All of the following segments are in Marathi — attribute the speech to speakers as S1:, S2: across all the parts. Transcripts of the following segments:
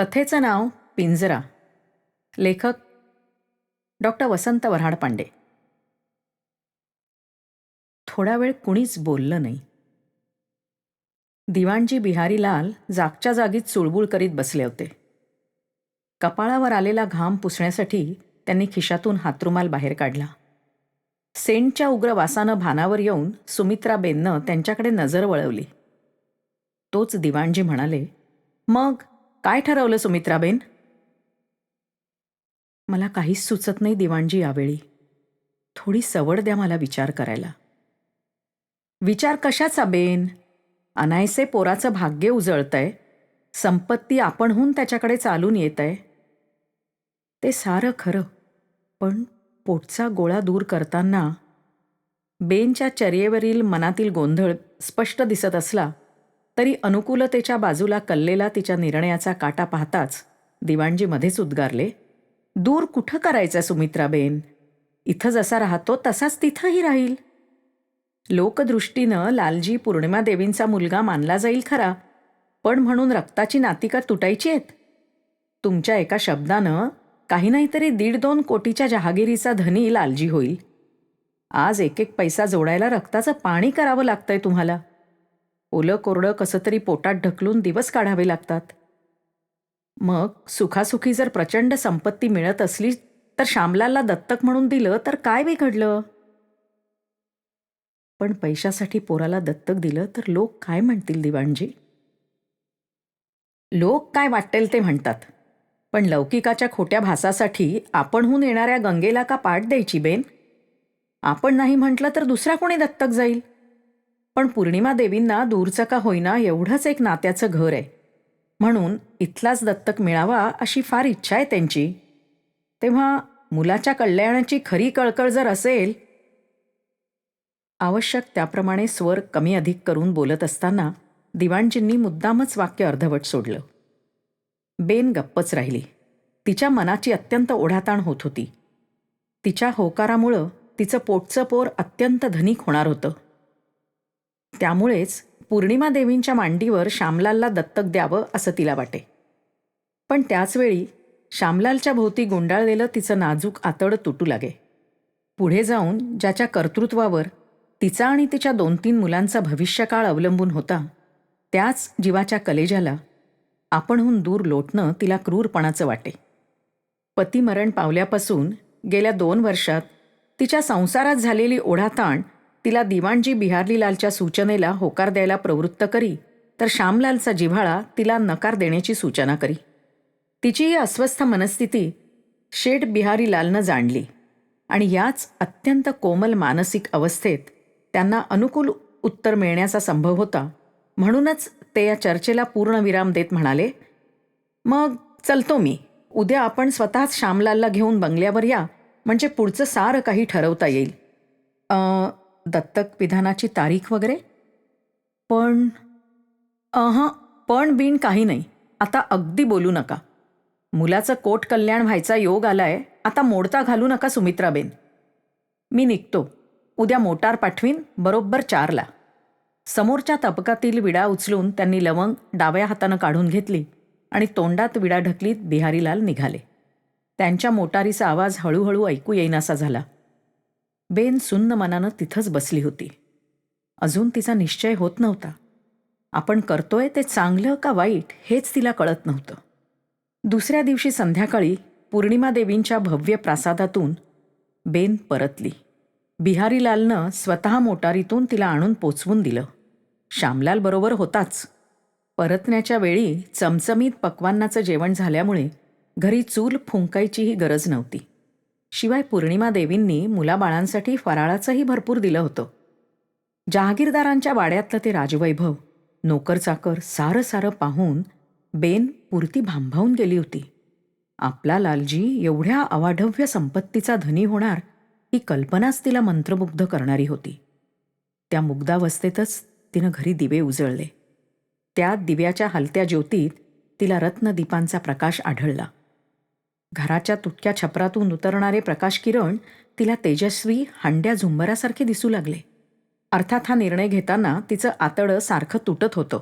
S1: कथेचं नाव पिंजरा. लेखक डॉक्टर वसंत वऱ्हाड पांडे. थोडा वेळ कुणीच बोललं नाही. दिवाणजी बिहारीलाल जागच्या जागीच चुळबुळ करीत बसले होते. कपाळावर आलेला घाम पुसण्यासाठी त्यांनी खिशातून हातरुमाल बाहेर काढला. सेंटच्या उग्र वासानं भानावर येऊन सुमित्राबेननं त्यांच्याकडे नजर वळवली. तोच दिवाणजी म्हणाले मग काय ठरवलं सुमित्राबेन? मला काहीच सुचत नाही दिवाणजी यावेळी. थोडी सवड द्या मला विचार करायला. विचार कशाचा बेन? अनायसे पोराचं भाग्य उजळतंय. संपत्ती आपणहून त्याच्याकडे चालून येत आहे ते सारं खरं पण पोटचा गोळा दूर करताना बेनच्या चर्येवरील मनातील गोंधळ स्पष्ट दिसत असला तरी अनुकूलतेच्या बाजूला कल्लेला तिच्या निर्णयाचा काटा पाहताच दिवाणजी मध्येच उद्गारले दूर कुठं करायचं सुमित्राबेन? इथं जसा राहतो तसाच तिथंही राहील. लोकदृष्टीनं लालजी पूर्णिमा देवींचा मुलगा मानला जाईल खरा पण म्हणून रक्ताची नातिका तुटायची आहेत? तुमच्या एका शब्दानं काही नाहीतरी दीड दोन कोटीच्या जहागिरीचा धनी लालजी होईल. आज एक एक पैसा जोडायला रक्ताचं पाणी करावं लागतंय तुम्हाला. ओलं कोरडं कसं तरी पोटात ढकलून दिवस काढावे लागतात. मग सुखासुखी जर प्रचंड संपत्ती मिळत असली तर श्यामलालला दत्तक म्हणून दिलं तर काय बिघडलं? पण पैशासाठी पोराला दत्तक दिलं तर लोक काय म्हणतील दिवाणजी? लोक काय वाटेल ते म्हणतात. पण लौकिकाच्या खोट्या भासासाठी आपणहून येणाऱ्या गंगेला का पाठ द्यायची बेन? आपण नाही म्हटलं तर दुसरा कोणी दत्तक जाईल? पण पूर्णिमा देवींना दूरचं का होईना एवढंच एक नात्याचं घर आहे. म्हणून इथलाच दत्तक मिळावा अशी फार इच्छा आहे त्यांची. तेव्हा मुलाच्या कल्याणाची खरी कळकळ जर असेल आवश्यक त्याप्रमाणे स्वर कमी अधिक करून बोलत असताना दिवाणजींनी मुद्दामच वाक्य अर्धवट सोडलं. बेन गप्पच राहिली. तिच्या मनाची अत्यंत ओढाताण होत होती. तिच्या होकारामुळं तिचं पोटचं पोर अत्यंत धनिक होणार होतं. त्यामुळेच पौर्णिमा देवींच्या मांडीवर श्यामलालला दत्तक द्यावं असं तिला वाटे. पण त्याचवेळी श्यामलालच्या भोवती गुंडाळलेलं तिचं नाजूक आतड तुटू लागे. पुढे जाऊन ज्याच्या कर्तृत्वावर तिचा आणि तिच्या दोन तीन मुलांचा भविष्यकाळ अवलंबून होता त्याच जीवाच्या कलेजाला आपणहून दूर लोटणं तिला क्रूरपणाचं वाटे. पतीमरण पावल्यापासून गेल्या दोन वर्षात तिच्या संसारात झालेली ओढाताण तिला दिवाणजी बिहारलीलालच्या सूचनेला होकार द्यायला प्रवृत्त करी तर श्यामलालचा जिव्हाळा तिला नकार देण्याची सूचना करी. तिची ही अस्वस्थ मनस्थिती शेठ बिहारीलालनं जाणली आणि याच अत्यंत कोमल मानसिक अवस्थेत त्यांना अनुकूल उत्तर मिळण्याचा संभव होता. म्हणूनच ते या चर्चेला पूर्णविराम देत म्हणाले मग चलतो मी. उद्या आपण स्वतःच श्यामलालला घेऊन बंगल्यावर या म्हणजे पुढचं सारं काही ठरवता येईल. दत्तक विधानाची तारीख वगैरे? पण अहं पण बिन काही नाही. आता अगदी बोलू नका. मुलाचं कोट कल्याण व्हायचा योग आलाय आता मोडता घालू नका सुमित्राबेन. मी निघतो. उद्या मोटार पाठवीन बरोबर चारला. समोरच्या तबकातील विडा उचलून त्यांनी लवंग डाव्या हातानं काढून घेतली आणि तोंडात विडा ढकलीत बिहारीलाल निघाले. त्यांच्या मोटारीचा आवाज हळूहळू ऐकू येईनासा झाला. बेन सुन्न मनानं तिथंच बसली होती. अजून तिचा निश्चय होत नव्हता. आपण करतोय ते चांगलं का वाईट हेच तिला कळत नव्हतं. दुसऱ्या दिवशी संध्याकाळी पूर्णिमादेवींच्या भव्य प्रासादातून बेन परतली. बिहारीलालनं स्वतः मोटारीतून तिला आणून पोचवून दिलं. श्यामलाल बरोबर होताच. परतण्याच्या वेळी चमचमीत पक्वान्नाचं जेवण झाल्यामुळे घरी चूल फुंकायचीही गरज नव्हती. शिवाय पूर्णिमा देवींनी मुलाबाळांसाठी फराळाचंही भरपूर दिलं होतं. जहागीरदारांच्या वाड्यातलं ते राजवैभव नोकरचाकर सारं सारं पाहून बेन पुरती भांभावून गेली होती. आपला लालजी एवढ्या अवाढव्य संपत्तीचा धनी होणार ही कल्पनाच तिला मंत्रमुग्ध करणारी होती. त्या मुग्धावस्थेतच तिनं घरी दिवे उजळले. त्या दिव्याच्या हलत्या ज्योतीत तिला रत्नदीपांचा प्रकाश आढळला. घराच्या तुटक्या छपरातून उतरणारे प्रकाश किरण तिला तेजस्वी हांड्या झुंबरासारखे दिसू लागले. अर्थात हा निर्णय घेताना तिचं आतडं सारखं तुटत होतं.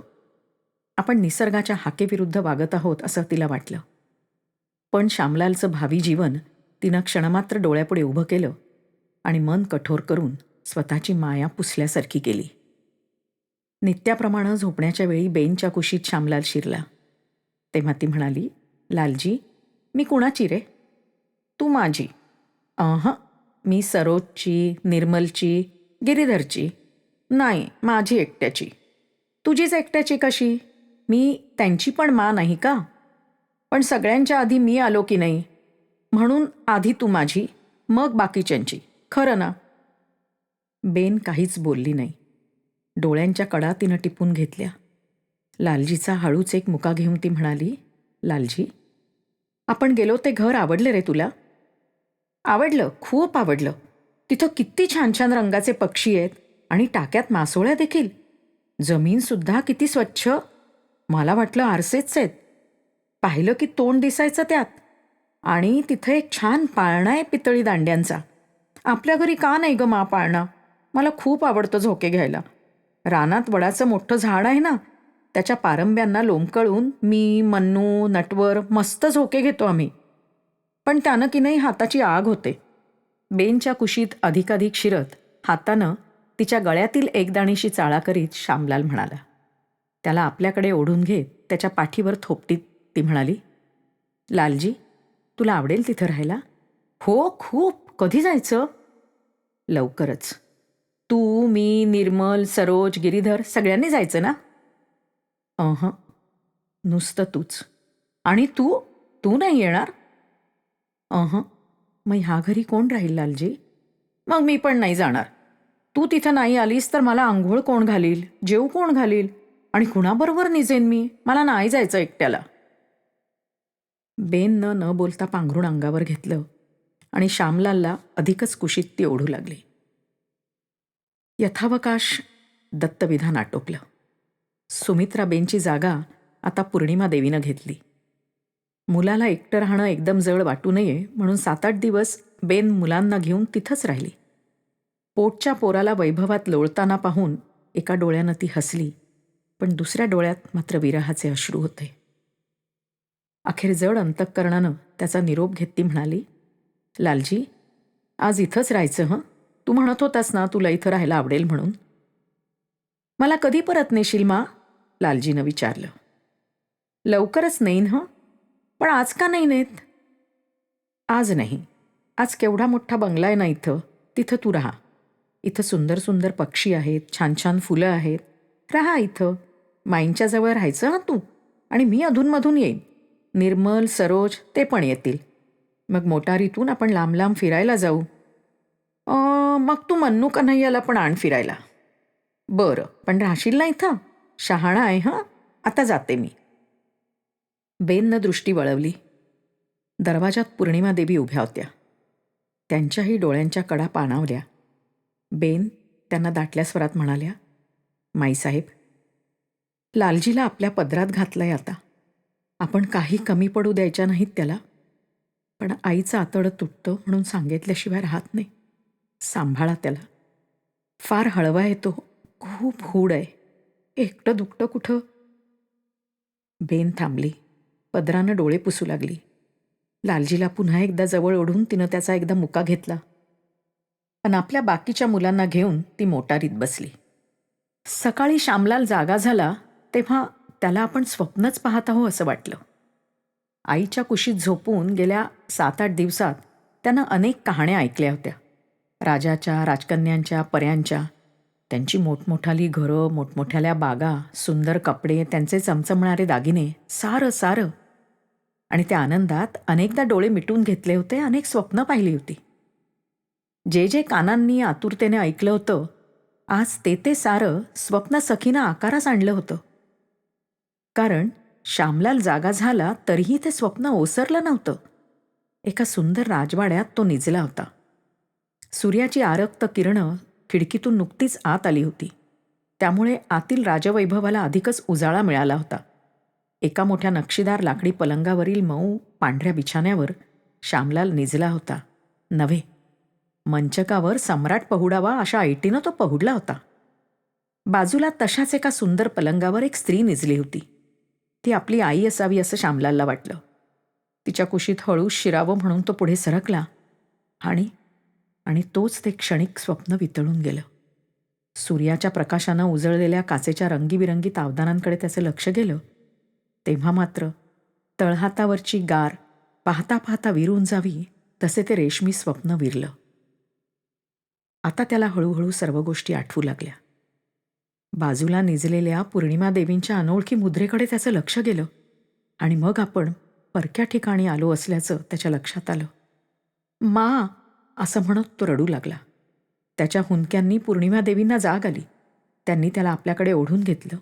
S1: आपण निसर्गाच्या हाकेविरुद्ध वागत आहोत असं तिला वाटलं. पण श्यामलालचं भावी जीवन तिनं क्षणमात्र डोळ्यापुढे उभं केलं आणि मन कठोर करून स्वतःची माया पुसल्यासारखी केली. नित्याप्रमाणे झोपण्याच्या वेळी बेनच्या कुशीत श्यामलाल शिरला. तेव्हा ती म्हणाली लालजी मी कुणाची रे? तू माझी. अहं मी सरोजची निर्मलची गिरीधरची. नाही माझी एकट्याची. तुझीच एकट्याची कशी? मी त्यांची पण मा नाही का? पण सगळ्यांच्या आधी मी आलो की नाही? म्हणून आधी तू माझी मग बाकीच्यांची. खरं ना? बेन काहीच बोलली नाही. डोळ्यांच्या कडा तिनं टिपून घेतल्या. लालजीचा हळूच एक मुका घेऊन ती म्हणाली लालजी आपण गेलो ते घर आवडलं रे तुला? आवडलं खूप आवडलं. तिथं किती छान छान रंगाचे पक्षी आहेत आणि टाक्यात मासोळ्या देखील. जमीनसुद्धा किती स्वच्छ. मला वाटलं आरसेच आहेत. पाहिलं की तोंड दिसायचं त्यात. आणि तिथं एक छान पाळणा आहे पितळी दांड्यांचा. आपल्या घरी का नाही ग मा पाळणा? मला खूप आवडतं झोके घ्यायला. रानात वडाचं मोठं झाड आहे ना त्याच्या पारंब्यांना लोंबकळून मी मन्नू नटवर मस्त झोके घेतो आम्ही. पण त्यानं की नाही हाताची आग होते. बेनच्या कुशीत अधिकाधिक शिरत हातानं तिच्या गळ्यातील एकदाणीशी चाळा करीत श्यामलाल म्हणाला त्याला आपल्याकडे ओढून घेत त्याच्या पाठीवर थोपटीत ती म्हणाली लालजी तुला आवडेल तिथं राहायला? हो खूप. कधी जायचं? लवकरच. तू मी निर्मल सरोज गिरीधर सगळ्यांनी जायचं ना? अह. नुसतं तूच. आणि तू? तू नाही येणार? अह. मग ह्या घरी कोण राहील लालजी? मग मी पण नाही जाणार. तू तिथं नाही आलीस तर मला आंघोळ कोण घालील? जेव कोण घालील? आणि कुणाबरोबर निजेन मी? मला नाही जायचं एकट्याला. बेन न न बोलता पांघरुण अंगावर घेतलं आणि श्यामलालला अधिकच कुशीत ती ओढू लागली. यथावकाश दत्तविधान आटोपलं. सुमित्राबेनची जागा आता पूर्णिमा देवीनं घेतली. मुलाला एकटं राहणं एकदम जवळ वाटू नये म्हणून सात आठ दिवस बेन मुलांना घेऊन तिथंच राहिली. पोटच्या पोराला वैभवात लोळताना पाहून एका डोळ्यानं ती हसली पण दुसऱ्या डोळ्यात मात्र विरहाचे अश्रू होते. अखेर जड अंतःकरणानं त्याचा निरोप घेत ती म्हणाली लालजी आज इथंच राहायचं हं? तू म्हणत होतास ना तुला इथं राहायला आवडेल म्हणून. मला कधी परत नेशील मा? लालजीनं विचारलं. लवकरच नेईन हं? पण आज का नाही नेत? आज नाही. आज केवढा मोठा बंगला आहे ना इथं. तिथं तू राहा. इथं सुंदर सुंदर पक्षी आहेत छान छान फुलं आहेत. राहा इथं. माईंच्या जवळ राहायचं हां तू? आणि मी अधूनमधून येईन. निर्मल सरोज ते पण येतील. मग मोटारीतून आपण लांब लांब फिरायला जाऊ. मग तू मन्नू कन्हैयाला पण आण फिरायला. बरं. पण राहशील ना इथं? शहाणा आहे हं? आता जाते मी. बेननं दृष्टी वळवली. दरवाजात पूर्णिमा देवी उभ्या होत्या. त्यांच्याही डोळ्यांच्या कडा पाणावल्या. बेन त्यांना दाटल्या स्वरात म्हणाल्या माईसाहेब लालजीला आपल्या पदरात घातलंय आता. आपण काही कमी पडू द्यायच्या नाहीत त्याला. पण आईचं आतडं तुटतं म्हणून सांगितल्याशिवाय राहत नाही. सांभाळा त्याला. फार हळवा येतो खूप हूड आहे. एकटं दुकटं कुठं? बेन थांबली. पदरानं डोळे पुसू लागली. लालजीला पुन्हा एकदा जवळ ओढून तिनं त्याचा एकदा मुका घेतला. पण आपल्या बाकीच्या मुलांना घेऊन ती मोटारीत बसली. सकाळी श्यामलाल जागा झाला तेव्हा त्याला आपण स्वप्नच पाहत आहो असं वाटलं. आईच्या कुशीत झोपून गेल्या सात आठ दिवसात त्यानं अनेक कहाण्या ऐकल्या होत्या. राजाच्या राजकन्यांच्या पर्यांच्या त्यांची मोठमोठाली घरं मोठमोठ्याल्या बागा सुंदर कपडे त्यांचे चमचमणारे दागिने सारं सारं. आणि त्या आनंदात अनेकदा डोळे मिटून घेतले होते अनेक स्वप्न पाहिली होती. जे जे कानांनी आतुरतेने ऐकलं होतं आज ते ते सारं स्वप्न सखीनं आकारास आणलं होतं. कारण श्यामलाल जागा झाला तरीही ते स्वप्न ओसरलं नव्हतं. एका सुंदर राजवाड्यात तो निजला होता. सूर्याची आरक्त किरणं खिडकीतून नुकतीच आत आली होती. त्यामुळे आतील राजवैभवाला अधिकच उजाळा मिळाला होता. एका मोठ्या नक्षीदार लाकडी पलंगावरील मऊ पांढऱ्या बिछाण्यावर श्यामलाल निजला होता. नव्हे मंचकावर सम्राट पहुडावा अशा ऐटीनं तो पहुडला होता. बाजूला तशाच एका सुंदर पलंगावर एक स्त्री निजली होती. ती आपली आई असावी असं श्यामलालला वाटलं. तिच्या कुशीत हळू शिरावं म्हणून तो पुढे सरकला आणि आणि तोच ते क्षणिक स्वप्न वितळून गेलं. सूर्याच्या प्रकाशानं उजळलेल्या काचेच्या रंगीबिरंगी तावदानांकडे त्याचं लक्ष गेलं तेव्हा मात्र तळहातावरची गार पाहता पाहता विरून जावी तसे ते रेशमी स्वप्न विरलं. आता त्याला हळूहळू सर्व गोष्टी आठवू लागल्या. बाजूला निजलेल्या पूर्णिमा देवींच्या अनोळखी मुद्रेकडे त्याचं लक्ष गेलं आणि मग आपण परक्या ठिकाणी आलो असल्याचं त्याच्या लक्षात आलं. मा असं म्हणत तो रडू लागला. त्याच्या हुंदक्यांनी पूर्णिमादेवींना जाग आली. त्यांनी त्याला आपल्याकडे ओढून घेतलं.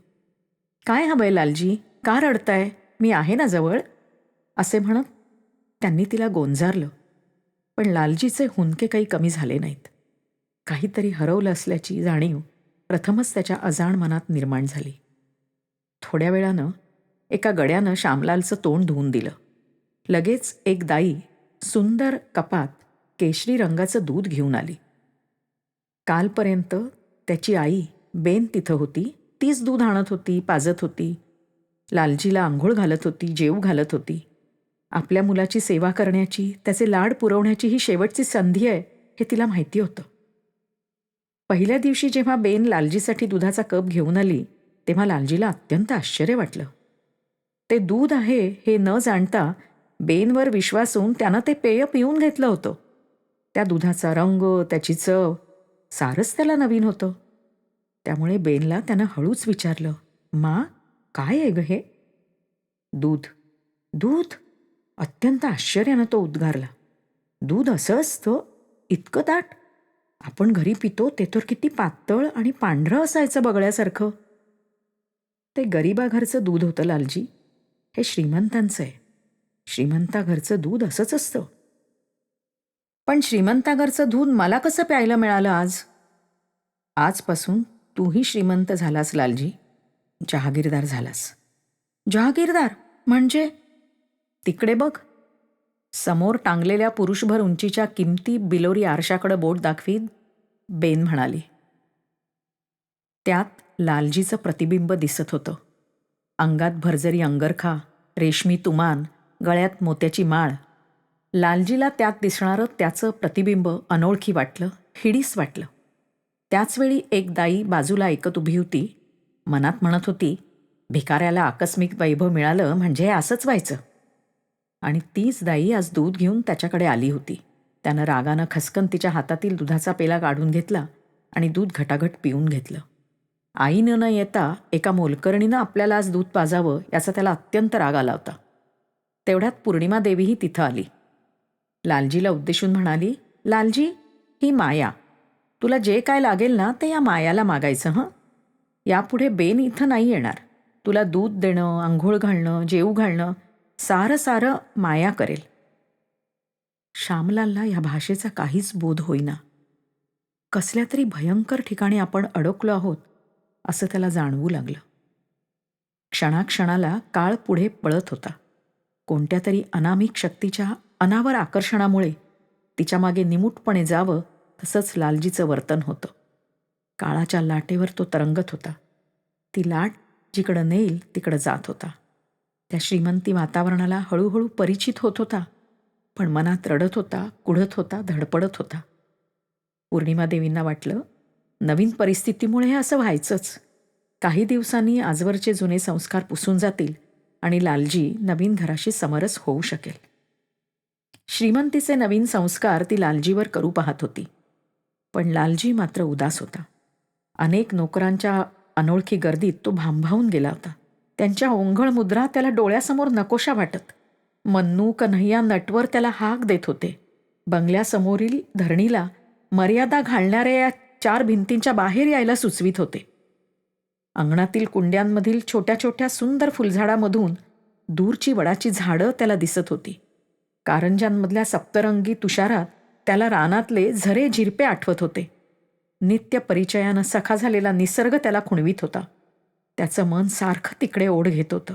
S1: काय हवंय लालजी? का रडताय? मी आहे ना जवळ? असे म्हणत त्यांनी तिला गोंजारलं. पण लालजीचे हुंदके काही कमी झाले नाहीत. काहीतरी हरवलं असल्याची जाणीव प्रथमच त्याच्या अजाण मनात निर्माण झाली. थोड्या वेळानं एका गड्यानं श्यामलालचं तोंड धुवून दिलं. लगेच एक दाई सुंदर कपात केशरी रंगाचं दूध घेऊन आली. कालपर्यंत त्याची आई बेन तिथं होती तीच दूध आणत होती पाजत होती. लालजीला आंघोळ घालत होती जेव घालत होती. आपल्या मुलाची सेवा करण्याची त्याचे लाड पुरवण्याची ही शेवटची संधी आहे हे तिला माहिती होतं. पहिल्या दिवशी जेव्हा बेन लालजीसाठी दुधाचा कप घेऊन आली तेव्हा लालजीला अत्यंत आश्चर्य वाटलं. ते दूध आहे हे न जाणता बेनवर विश्वासून त्यानं ते पेय पिऊन घेतलं होतं. त्या दुधाचा रंग त्याची चव सारंच त्याला नवीन होतं. त्यामुळे बेनला त्यानं हळूच विचारलं मा काय आहे ग हे? दूध. दूध? अत्यंत आश्चर्यानं तो उद्गारला. दूध असं असतं? इतकं दाट? आपण घरी पितो ते तर किती पातळ आणि पांढरं असायचं बगळ्यासारखं. ते गरिबा घरचं दूध होतं लालजी. हे श्रीमंतांचं आहे. श्रीमंता घरचं दूध असंच असतं. पण श्रीमंतागरचं धून दूध मला कसं प्यायला मिळालं आज? आजपासून तूही श्रीमंत झालास लालजी. जहागीरदार झालास. जहागीरदार? म्हणजे? तिकडे बघ. समोर टांगलेल्या पुरुषभर उंचीच्या किमती बिलोरी आरशाकडं बोट दाखवीत बेन म्हणाली. त्यात लालजीचं प्रतिबिंब दिसत होतं. अंगात भरजरी अंगरखा रेशमी तुमान गळ्यात मोत्याची माळ लालजीला त्यात दिसणारं त्याचं प्रतिबिंब अनोळखी वाटलं हिडीस वाटलं. त्याचवेळी एक दाई बाजूला ऐकत उभी होती. मनात म्हणत होती भिकाऱ्याला आकस्मिक वैभव मिळालं म्हणजे असंच व्हायचं. आणि तीच दाई आज दूध घेऊन त्याच्याकडे आली होती. त्यानं रागानं खसकन तिच्या हातातील दुधाचा पेला काढून घेतला आणि दूध घटाघट पिऊन घेतलं. आईनं न येता एका मोलकर्णीनं आपल्याला आज दूध पाजावं याचा त्याला अत्यंत राग आला होता. तेवढ्यात पूर्णिमा देवीही तिथं आली. लालजीला उद्देशून म्हणाली लालजी ही माया. तुला जे काय लागेल ना ते या मायाला मागायचं हं? यापुढे बेन इथं नाही येणार. तुला दूध देणं आंघोळ घालणं जेऊ घालणं सारं सारं माया करेल. श्यामलालला या भाषेचा काहीच बोध होईना. कसल्या तरी भयंकर ठिकाणी आपण अडकलो आहोत असं त्याला जाणवू लागलं. क्षणाक्षणाला काळ पुढे पळत होता. कोणत्या तरी अनामिक शक्तीच्या अनावर आकर्षणामुळे तिच्यामागे निमूटपणे जावं तसंच लालजीचं वर्तन होतं. काळाच्या लाटेवर तो तरंगत होता. ती लाट जिकडं नेईल तिकडं जात होता. त्या श्रीमंती वातावरणाला हळूहळू परिचित होत होता पण मनात रडत होता कुढत होता धडपडत होता. पौर्णिमादेवींना वाटलं नवीन परिस्थितीमुळे हे असं व्हायचंच. काही दिवसांनी आजवरचे जुने संस्कार पुसून जातील आणि लालजी नवीन घराशी समरस होऊ शकेल. श्रीमंतीचे नवीन संस्कार ती लालजीवर करू पाहत होती. पण लालजी मात्र उदास होता. अनेक नोकरांच्या अनोळखी गर्दीत तो भांभावून गेला होता. त्यांच्या ओंघळ मुद्रा त्याला डोळ्यासमोर नकोशा वाटत. मन्नू कन्हैया नटवर त्याला हाक देत होते. बंगल्यासमोरील धरणीला मर्यादा घालणाऱ्या या चार भिंतींच्या बाहेर यायला सुचवित होते. अंगणातील कुंड्यांमधील छोट्या छोट्या सुंदर फुलझाडामधून दूरची वडाची झाडं त्याला दिसत होती. कारंजांमधल्या सप्तरंगी तुषारात त्याला रानातले झरे झिरपे आठवत होते. नित्य परिचयानं सखा झालेला निसर्ग त्याला खुणवीत होता. त्याचं मन सारखं तिकडे ओढ घेत होतं.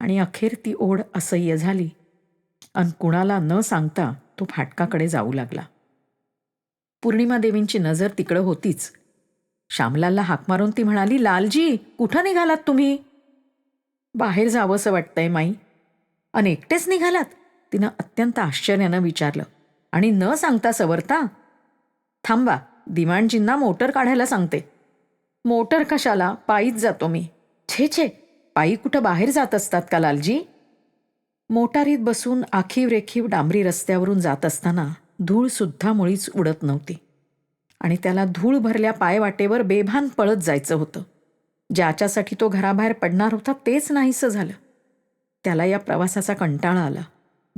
S1: आणि अखेर ती ओढ असह्य झाली. अन कुणाला न सांगता तो फाटकाकडे जाऊ लागला. पूर्णिमादेवींची नजर तिकडं होतीच. श्यामलालला हाक मारून ती म्हणाली लालजी कुठं निघालात तुम्ही? बाहेर जावंसं वाटतंय माई. अन एकटेच निघालात? तिनं अत्यंत आश्चर्यानं विचारलं. आणि न सांगता सवरता थांबा दिवाणजींना मोटर काढायला सांगते. मोटर कशाला? पायीच जातो मी. छे छे पायी कुठं बाहेर जात असतात का लालजी? मोटारीत बसून आखीव रेखीव डांबरी रस्त्यावरून जात असताना धूळसुद्धा मुळीच उडत नव्हती. आणि त्याला धूळ भरल्या पायवाटेवर बेभान पळत जायचं होतं. ज्याच्यासाठी तो घराबाहेर पडणार होता तेच नाहीसं झालं. त्याला या प्रवासाचा कंटाळा आला.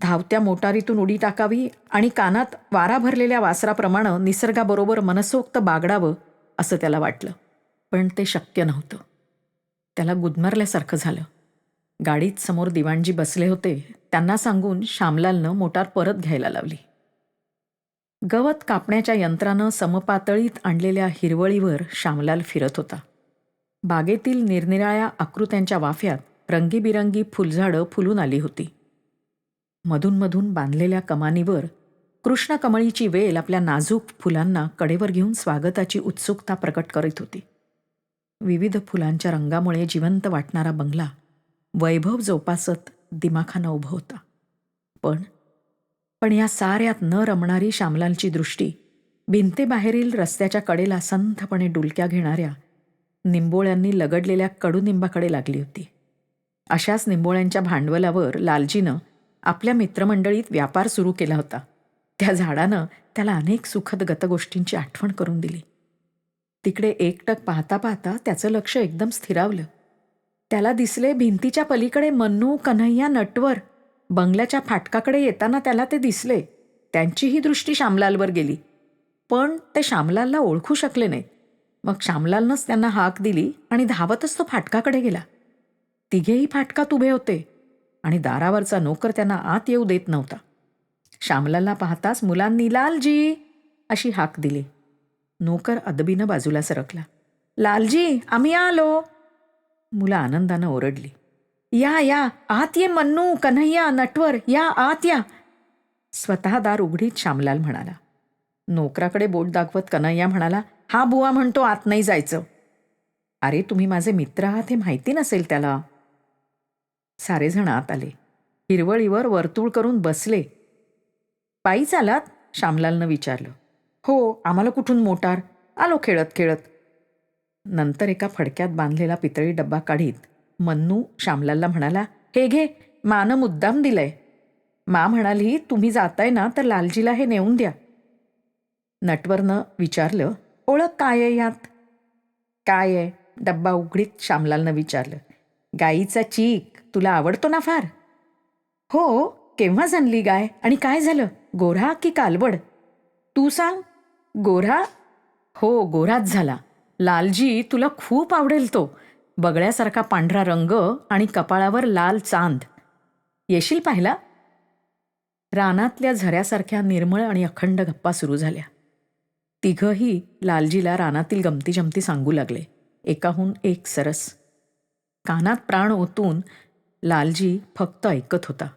S1: धावत्या मोटारीतून उडी टाकावी आणि कानात वारा भरलेल्या वासराप्रमाणे निसर्गाबरोबर मनसोक्त बागडावं असं त्याला वाटलं. पण ते शक्य नव्हतं. त्याला गुदमरल्यासारखं झालं. गाडीत समोर दिवाणजी बसले होते. त्यांना सांगून श्यामलालनं मोटार परत घ्यायला लावली. गवत कापण्याच्या यंत्रानं समपातळीत आणलेल्या हिरवळीवर श्यामलाल फिरत होता. बागेतील निरनिराळ्या आकृत्यांच्या वाफ्यात रंगीबिरंगी फुलझाडं फुलून आली होती. मधूनमधून बांधलेल्या कमानीवर कृष्णकमळीची वेल आपल्या नाजूक फुलांना कडेवर घेऊन स्वागताची उत्सुकता प्रकट करीत होती. विविध फुलांच्या रंगामुळे जिवंत वाटणारा बंगला वैभव जोपासत दिमाखानं उभं होता. पण पण या साऱ्यात न रमणारी श्यामलालची दृष्टी भिंतेबाहेरील रस्त्याच्या कडेला संथपणे डुलक्या घेणाऱ्या निंबोळ्यांनी लगडलेल्या कडुनिंबाकडे लागली होती. अशाच निंबोळ्यांच्या भांडवलावर लालजीनं आपल्या मित्रमंडळीत व्यापार सुरू केला होता. त्या झाडानं त्याला अनेक सुखद गतगोष्टींची आठवण करून दिली. तिकडे एकटक पाहता पाहता त्याचं लक्ष एकदम स्थिरावलं. त्याला दिसले भिंतीच्या पलीकडे मन्नू कन्हैया नटवर. बंगल्याच्या फाटकाकडे येताना त्याला ते दिसले. त्यांचीही दृष्टी श्यामलालवर गेली. पण ते श्यामलालला ओळखू शकले नाहीत. मग श्यामलालनंच त्यांना हाक दिली आणि धावतच तो फाटकाकडे गेला. तिघेही फाटकात उभे होते. आणि दारावरचा नोकर त्यांना आत येऊ देत नव्हता. श्यामलालला पाहताच मुलांनी लालजी अशी हाक दिली. नोकर अदबीनं बाजूला सरकला. लालजी आम्ही आलो. मुलं आनंदानं ओरडली. या या आत ये मन्नू कन्हैया नटवर या आत या. स्वतः दार उघडीत श्यामलाल म्हणाला. नोकराकडे बोट दाखवत कन्हैया म्हणाला हा बुवा म्हणतो आत नाही जायचं. अरे तुम्ही माझे मित्र आहात हे माहिती नसेल त्याला. सारेजण आत आले. हिरवळीवर वर्तुळ करून बसले. पायी चालात? श्यामलालनं विचारलं. हो आम्हाला कुठून मोटार? आलो खेळत खेळत. नंतर एका फडक्यात बांधलेला पितळी डब्बा काढीत मन्नू श्यामलालला म्हणाला हे घे मानं मुद्दाम दिलंय. मा म्हणाली तुम्ही जाताय ना तर लालजीला हे नेऊन द्या. नटवरनं विचारलं ओळख काय आहे यात? काय आहे? डब्बा उघडीत श्यामलालनं विचारलं गाईचा चीक. तुला आवडतो ना फार? हो केव्हा जाणली गाय? आणि काय झालं? गोऱ्हा की कालवड? तू सांग. गोऱ्हा? हो गोराच झाला. लालजी तुला खूप आवडेल तो. बगळ्यासारखा पांढरा रंग आणि कपाळावर लाल चांद. येशील पाहिला रानातल्या झऱ्यासारख्या निर्मळ आणि अखंड गप्पा सुरू झाल्या. तिघही लालजीला रानातील गमती जमती सांगू लागले. एकाहून एक सरस. कानात प्राण ओतून लालजी फक्त ऐकत होता.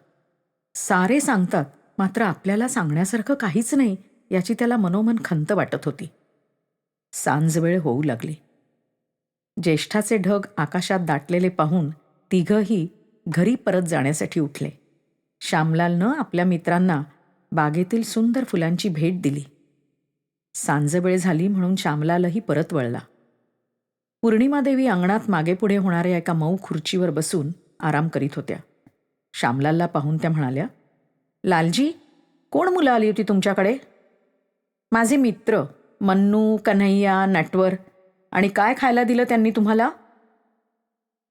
S1: सारे सांगतात मात्र आपल्याला सांगण्यासारखं काहीच नाही याची त्याला मनोमन खंत वाटत होती. सांजवेळ होऊ लागली. ज्येष्ठाचे ढग आकाशात दाटलेले पाहून तिघंही घरी परत जाण्यासाठी उठले. श्यामलालनं आपल्या मित्रांना बागेतील सुंदर फुलांची भेट दिली. सांजवेळ झाली म्हणून श्यामलालही परत वळला. पूर्णिमादेवी अंगणात मागेपुढे होणाऱ्या एका मऊ खुर्चीवर बसून आराम करीत होत्या. श्यामलालला पाहून त्या म्हणाल्या लालजी कोण मुलं आली होती तुमच्याकडे? माझे मित्र मन्नू कन्हैया नटवर आणि काय खायला दिलं त्यांनी तुम्हाला?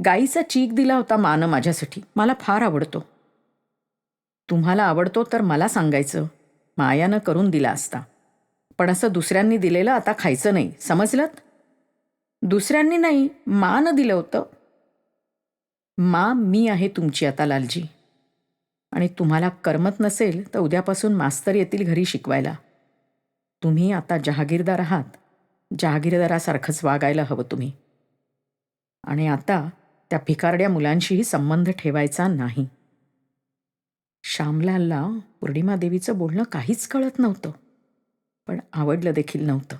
S1: गाईचा चीक दिला होता मान माझ्यासाठी. मला फार आवडतो. तुम्हाला आवडतो तर मला सांगायचं. मायानं करून दिला असता. पण असं दुसऱ्यांनी दिलेलं आता खायचं नाही. समजलं? दुसऱ्यांनी नाही मान दिलं होतं. मा मी आहे तुमची आता लालजी. आणि तुम्हाला करमत नसेल तर उद्यापासून मास्तर येतील घरी शिकवायला. तुम्ही आता जहागीरदार आहात. जहागीरदारासारखंच वागायला हवं तुम्ही. आणि आता त्या भिकारड्या मुलांशीही संबंध ठेवायचा नाही. श्यामलालला पौर्णिमादेवीचं बोलणं काहीच कळत नव्हतं. पण आवडलं देखील नव्हतं.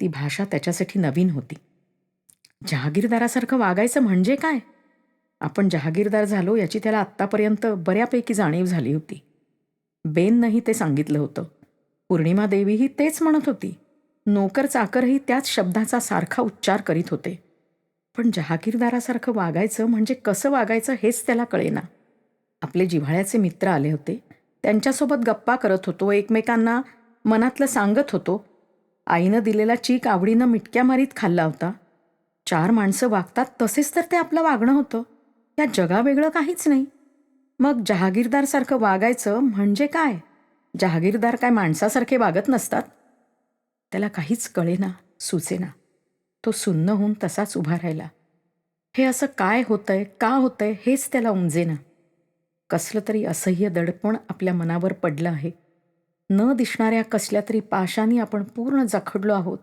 S1: ती भाषा त्याच्यासाठी नवीन होती. जहागीरदारासारखं वागायचं म्हणजे काय? आपण जहागीरदार झालो याची त्याला आत्तापर्यंत बऱ्यापैकी जाणीव झाली होती. बेननंही ते सांगितलं होतं. पूर्णिमा देवीही तेच म्हणत होती. नोकर चाकरही त्याच शब्दाचा सारखा उच्चार करीत होते. पण जहागीरदारासारखं वागायचं म्हणजे कसं वागायचं हेच त्याला कळेना. आपले जिव्हाळ्याचे मित्र आले होते. त्यांच्यासोबत गप्पा करत होतो एकमेकांना मनातलं सांगत होतो. आईनं दिलेला चीक आवडीनं मिटक्या मारीत खाल्ला होता. चार माणसं वागतात तसेच तर ते आपलं वागणं होतं. या जगावेगळं काहीच नाही. मग जहागीरदारसारखं वागायचं म्हणजे काय? जहागीरदार काय माणसासारखे वागत नसतात? त्याला काहीच कळेना सुचेना. तो सुन्न होऊन तसाच उभा राहिला. हे असं काय होतंय का होतंय हेच त्याला उमजेना. कसलं तरी असह्य दडपण आपल्या मनावर पडलं आहे. न दिसणाऱ्या कसल्या तरी पाशानी आपण पूर्ण जखडलो आहोत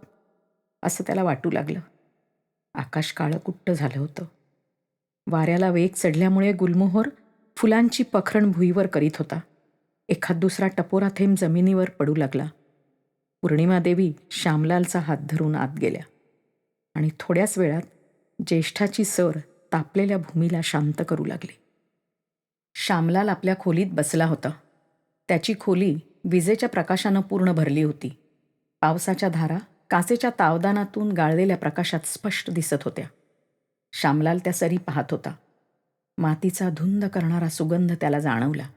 S1: असं त्याला वाटू लागलं. आकाश काळं कुट्ट झालं होतं. वाऱ्याला वेग चढल्यामुळे गुलमोहर फुलांची पखरण भुईवर करीत होता. एखाद दुसरा टपोरा थेंब जमिनीवर पडू लागला. पूर्णिमादेवी श्यामलालचा हात धरून आत गेल्या. आणि थोड्याच वेळात ज्येष्ठाची सर तापलेल्या भूमीला शांत करू लागली. श्यामलाल आपल्या खोलीत बसला होता. त्याची खोली विजेच्या प्रकाशानं पूर्ण भरली होती. पावसाच्या धारा काचेच्या तावदानातून गाळलेल्या प्रकाशात स्पष्ट दिसत होत्या. श्यामलाल त्या सरी पाहत होता. मातीचा धुंद करणारा सुगंध त्याला जाणवला.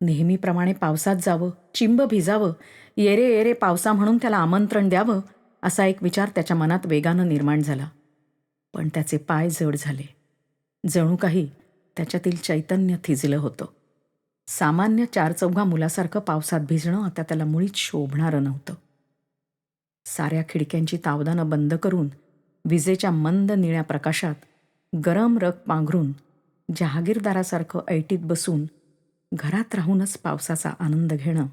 S1: नेहमीप्रमाणे पावसात जावं चिंब भिजावं येरे येरे पावसा म्हणून त्याला आमंत्रण द्यावं असा एक विचार त्याच्या मनात वेगानं निर्माण झाला. पण त्याचे पाय जड झाले. जणू काही त्याच्यातील चैतन्य थिजलं होतं. सामान्य चार चौघा मुलासारखं पावसात भिजणं आता त्याला मुळीच शोभणारं नव्हतं. साऱ्या खिडक्यांची तावदानं बंद करून विजेच्या मंद निळ्या प्रकाशात गरम रग पांघरून जहागीरदारासारखं ऐटीत बसून घरात राहूनच पावसाचा आनंद घेणं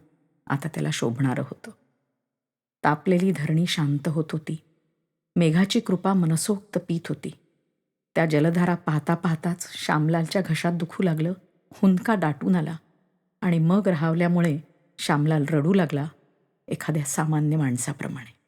S1: आता त्याला शोभणारं होतं. तापलेली धरणी शांत होत होती. मेघाची कृपा मनसोक्त पीत होती. त्या जलधारा पाहता पाहताच श्यामलालच्या घशात दुखू लागलं हुंदका दाटून आला आणि मग राहावल्यामुळे श्यामलाल रडू लागला एखाद्या सामान्य माणसाप्रमाणे.